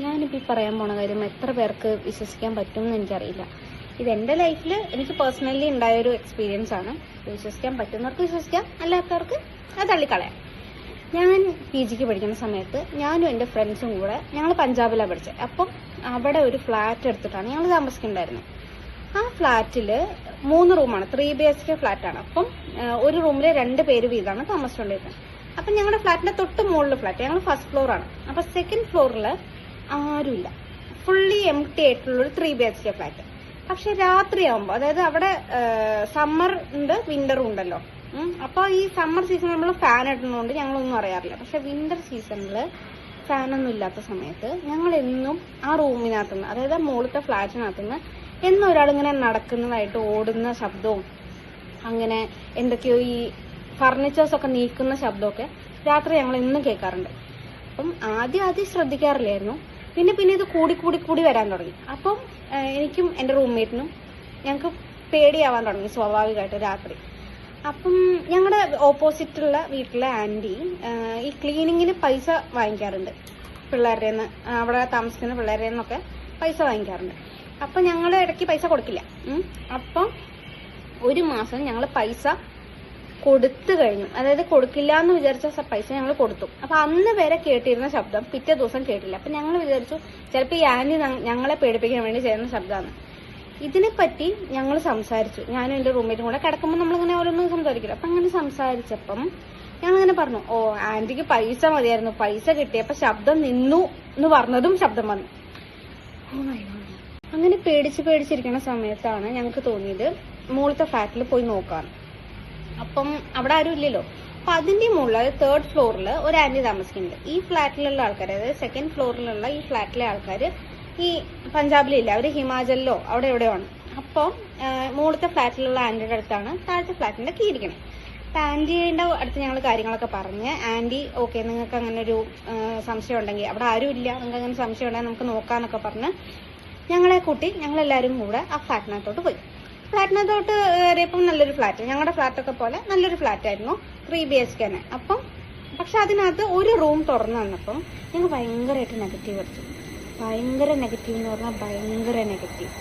ഞാനിപ്പോൾ ഈ പറയാൻ പോണ കാര്യം എത്ര പേർക്ക് വിശ്വസിക്കാൻ പറ്റും എന്ന് എനിക്കറിയില്ല. ഇത് എന്റെ ലൈഫിൽ എനിക്ക് പേഴ്സണലി ഉണ്ടായ ഒരു എക്സ്പീരിയൻസ് ആണ് വിശ്വസിക്കാൻ പറ്റുന്നവർക്ക് വിശ്വസിക്കാം അല്ലാത്തവർക്ക് അത് തള്ളിക്കളയാം. ഞാൻ പി ജിക്ക് പഠിക്കുന്ന സമയത്ത് ഞാനും എന്റെ ഫ്രണ്ട്സും കൂടെ ഞങ്ങൾ പഞ്ചാബിലാണ് പഠിച്ചത് അപ്പം അവിടെ ഒരു ഫ്ലാറ്റ് എടുത്തിട്ടാണ് ഞങ്ങൾ താമസിക്കുന്നുണ്ടായിരുന്നത് ആ ഫ്ലാറ്റിൽ മൂന്ന് റൂമാണ് ത്രീ ബി എച്ച് കെ ഫ്ലാറ്റാണ്. അപ്പം ഒരു റൂമിൽ രണ്ട് പേര് വീതമാണ് താമസിച്ചുകൊണ്ടിരുന്നത് അപ്പം ഞങ്ങളുടെ ഫ്ലാറ്റിന്റെ തൊട്ട് മുകളിൽ ഫ്ലാറ്റ് ഞങ്ങൾ ഫസ്റ്റ് ഫ്ലോറാണ്. അപ്പം സെക്കൻഡ് ഫ്ലോറിൽ ആരുമില്ല. ഫുള്ളി എം ടി ആയിട്ടുള്ള ഒരു three B H K flat പക്ഷെ രാത്രിയാവുമ്പോൾ അതായത് അവിടെ സമ്മർ ഉണ്ട് വിന്ററും ഉണ്ടല്ലോ. ഉം. അപ്പൊ ഈ സമ്മർ സീസൺ നമ്മൾ ഫാൻ ഇടുന്നതുകൊണ്ട് ഞങ്ങളൊന്നും അറിയാറില്ല. പക്ഷെ വിന്റർ സീസണിൽ ഫാനൊന്നും ഇല്ലാത്ത സമയത്ത് ഞങ്ങൾ എന്നും ആ റൂമിനകത്തുനിന്ന് അതായത് മുകളിലത്തെ ഫ്ലാറ്റിനകത്തുനിന്ന് എന്നും ഒരാളിങ്ങനെ നടക്കുന്നതായിട്ട് ഓടുന്ന ശബ്ദവും അങ്ങനെ എന്തൊക്കെയോ ഈ ഫർണിച്ചേഴ്സ് ഒക്കെ നീക്കുന്ന ശബ്ദമൊക്കെ രാത്രി ഞങ്ങൾ എന്നും കേൾക്കാറുണ്ട്. അപ്പം ആദ്യം ആദ്യം ശ്രദ്ധിക്കാറില്ലായിരുന്നു. പിന്നെ പിന്നെ ഇത് കൂടി കൂടി കൂടി വരാൻ തുടങ്ങി. അപ്പം എനിക്കും എന്റെ റൂംമേറ്റിനും ഞങ്ങൾക്ക് പേടിയാവാൻ തുടങ്ങി സ്വാഭാവികമായിട്ട് രാത്രി. അപ്പം ഞങ്ങളുടെ ഓപ്പോസിറ്റുള്ള വീട്ടിലെ ആന്റി ഈ ക്ലീനിങ്ങിന് പൈസ വാങ്ങിക്കാറുണ്ട്. പിള്ളേരുടെ നിന്ന് അവിടെ താമസിക്കുന്ന പിള്ളേരുടെ നിന്നൊക്കെ പൈസ വാങ്ങിക്കാറുണ്ട്. അപ്പം ഞങ്ങൾ ഇടയ്ക്ക് പൈസ കൊടുക്കില്ല. അപ്പം ഒരു മാസം ഞങ്ങൾ പൈസ കൊടുത്തു കഴിഞ്ഞു. അതായത് കൊടുക്കില്ല എന്ന് വിചാരിച്ച പൈസ ഞങ്ങൾ കൊടുത്തു. അപ്പൊ അന്ന് വരെ കേട്ടിരുന്ന ശബ്ദം പിറ്റേ ദിവസം കേട്ടില്ല. അപ്പൊ ഞങ്ങൾ വിചാരിച്ചു ചിലപ്പോൾ ഈ ആന്റി ഞങ്ങളെ പേടിപ്പിക്കാൻ വേണ്ടി ചെയ്യുന്ന ശബ്ദമാണ്. ഇതിനെപ്പറ്റി ഞങ്ങൾ സംസാരിച്ചു. ഞാനും എന്റെ റൂംമേറ്റും കൂടെ കിടക്കുമ്പോൾ നമ്മളിങ്ങനെ ഓരോന്നും സംസാരിക്കില്ല. അപ്പൊ അങ്ങനെ സംസാരിച്ചപ്പം ഞങ്ങൾ അങ്ങനെ പറഞ്ഞു ഓ ആന്റിക്ക് പൈസ മതിയായിരുന്നു. പൈസ കിട്ടിയപ്പോ ശബ്ദം നിന്നു എന്ന് പറഞ്ഞതും ശബ്ദം വന്നു. Oh. അങ്ങനെ പേടിച്ച് പേടിച്ചിരിക്കുന്ന സമയത്താണ് ഞങ്ങൾക്ക് തോന്നിയത് മുകളിലത്തെ ഫ്ലാറ്റിൽ പോയി നോക്കാൻ അപ്പം അവിടെ ആരും ഇല്ലല്ലോ. അപ്പൊ അതിന്റെ മുകളിൽ തേർഡ് ഫ്ലോറിൽ ഒരു ആന്റി താമസിക്കുന്നുണ്ട്. ഈ ഫ്ലാറ്റിലുള്ള ആൾക്കാർ അതായത് സെക്കൻഡ് ഫ്ലോറിലുള്ള ഈ ഫ്ലാറ്റിലെ ആൾക്കാർ ഈ പഞ്ചാബിലില്ല അവർ ഹിമാചലിലോ അവിടെ എവിടെയോ ആണ് അപ്പോൾ മുകളിലത്തെ ഫ്ലാറ്റിലുള്ള ആന്റിയുടെ അടുത്താണ് താഴത്തെ ഫ്ലാറ്റിന്റെ കീ ഇരിക്കണേ. അപ്പൊ ആന്റിയുടെ അടുത്ത് ഞങ്ങൾ കാര്യങ്ങളൊക്കെ പറഞ്ഞ് ആന്റി ഓക്കെ നിങ്ങൾക്ക് അങ്ങനെ ഒരു സംശയം ഉണ്ടെങ്കിൽ അവിടെ ആരും ഇല്ല നിങ്ങൾക്ക് അങ്ങനെ സംശയം ഉണ്ടെങ്കിൽ നമുക്ക് നോക്കാന്നൊക്കെ പറഞ്ഞ് ഞങ്ങളെ കൂട്ടി ഞങ്ങളെല്ലാവരും കൂടെ ആ ഫ്ലാറ്റിനകത്തോട്ട് പോയി. ഫ്ലാറ്റിനകത്തോട്ട് കയറിയപ്പം നല്ലൊരു ഫ്ലാറ്റ്. ഞങ്ങളുടെ ഫ്ലാറ്റൊക്കെ പോലെ നല്ലൊരു ഫ്ലാറ്റ് ആയിരുന്നു ത്രീ ബി എച്ച് കെന്നെ അപ്പം പക്ഷെ അതിനകത്ത് ഒരു റൂം തുറന്നു വന്നപ്പം ഞങ്ങൾ ഭയങ്കരമായിട്ട് നെഗറ്റീവ് അടിച്ചു. ഭയങ്കര നെഗറ്റീവ് എന്ന് പറഞ്ഞാൽ ഭയങ്കര നെഗറ്റീവ്.